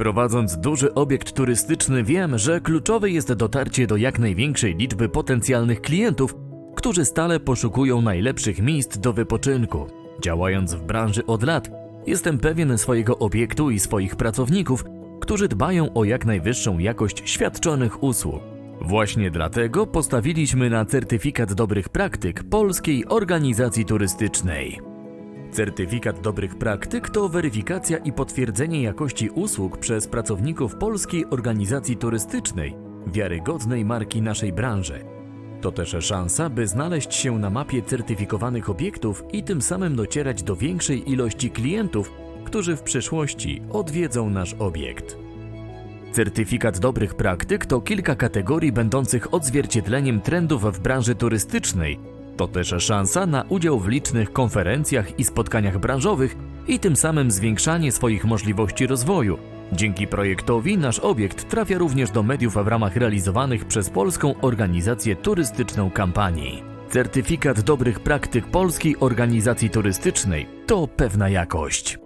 Prowadząc duży obiekt turystyczny, wiem, że kluczowe jest dotarcie do jak największej liczby potencjalnych klientów, którzy stale poszukują najlepszych miejsc do wypoczynku. Działając w branży od lat, jestem pewien swojego obiektu i swoich pracowników, którzy dbają o jak najwyższą jakość świadczonych usług. Właśnie dlatego postawiliśmy na certyfikat dobrych praktyk Polskiej Organizacji Turystycznej. Certyfikat dobrych praktyk to weryfikacja i potwierdzenie jakości usług przez pracowników Polskiej Organizacji Turystycznej, wiarygodnej marki naszej branży. To też szansa, by znaleźć się na mapie certyfikowanych obiektów i tym samym docierać do większej ilości klientów, którzy w przyszłości odwiedzą nasz obiekt. Certyfikat dobrych praktyk to kilka kategorii będących odzwierciedleniem trendów w branży turystycznej. To też szansa na udział w licznych konferencjach i spotkaniach branżowych i tym samym zwiększanie swoich możliwości rozwoju. Dzięki projektowi nasz obiekt trafia również do mediów w ramach realizowanych przez Polską Organizację Turystyczną kampanii. Certyfikat dobrych praktyk Polskiej Organizacji Turystycznej to pewna jakość.